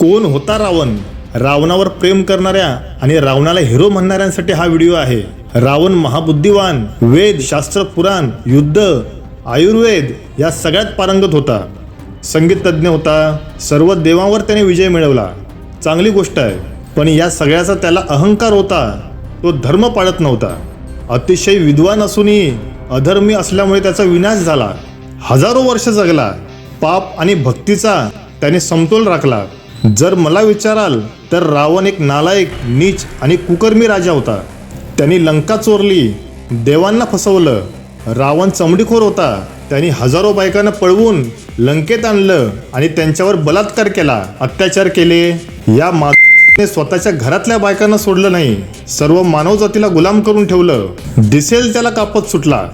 कोण होता रावण? रावणावर प्रेम करणाऱ्या आणि रावणाला हिरो म्हणणाऱ्यांसाठी हा व्हिडिओ आहे. रावण महाबुद्धिवान वेद शास्त्र पुराण युद्ध आयुर्वेद या सगळ्यात पारंगत होता. संगीत तज्ज्ञ होता. सर्व देवांवर त्याने विजय मिळवला. चांगली गोष्ट आहे. पण या सगळ्याचा त्याला अहंकार होता. तो धर्म पाळत नव्हता. अतिशय विद्वान असूनही अधर्मी असल्यामुळे त्याचा विनाश झाला. हजारो वर्ष जगला. पाप आणि भक्तीचा त्याने समतोल राखला. जर मला विचाराल तर रावण एक नालायक नीच आणि कुकर्मी राजा होता. त्यांनी लंका चोरली देवांना फसवलं. रावण चमडीखोर होता. त्यांनी हजारो बायकांना पळवून लंकेत आणलं आणि त्यांच्यावर बलात्कार केला. अत्याचार केले. या माने स्वतःच्या घरातल्या बायकांना सोडलं नाही. सर्व मानवजातीला गुलाम करून ठेवलं. दिसेल त्याला कापत सुटला.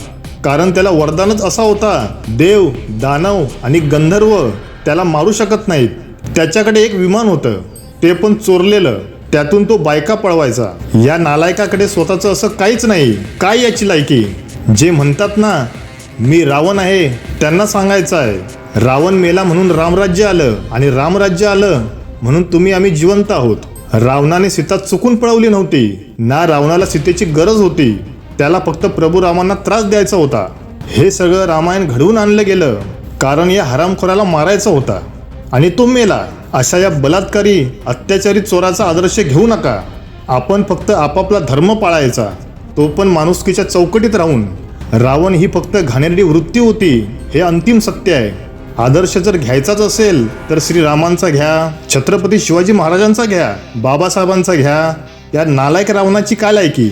कारण त्याला वरदानच असा होता देव दानव आणि गंधर्व त्याला मारू शकत नाहीत. त्याच्याकडे एक विमान होतं. ते पण चोरलेलं. त्यातून तो बायका पळवायचा. या नालायकाकडे स्वतःचं असं काहीच नाही. काय याची लायकी? जे म्हणतात ना मी रावण आहे त्यांना सांगायचं आहे रावण मेला म्हणून रामराज्य आलं आणि रामराज्य आलं म्हणून तुम्ही आम्ही जिवंत आहोत. रावणाने सीता चुकून पळवली नव्हती. ना रावणाला सीतेची गरज होती. त्याला फक्त प्रभू रामांना त्रास द्यायचा होता. हे सगळं रामायण घडवून आणलं गेलं. कारण या हरामखोराला मारायचा होता. आणि तो मेला अशा या बलात्कारी अत्याचारी चोराचा आदर्श घेऊ नका. आपण फक्त आपापला धर्म पाळायचा. तो पण माणुसकीच्या चौकटीत राहून. रावण ही फक्त घाणेरडी वृत्ती होती हे अंतिम सत्य आहे. आदर्श जर घ्यायचाच असेल तर श्रीरामांचा घ्या छत्रपती शिवाजी महाराजांचा घ्या बाबासाहेबांचा घ्या या नालायक रावणाची काय लायकी?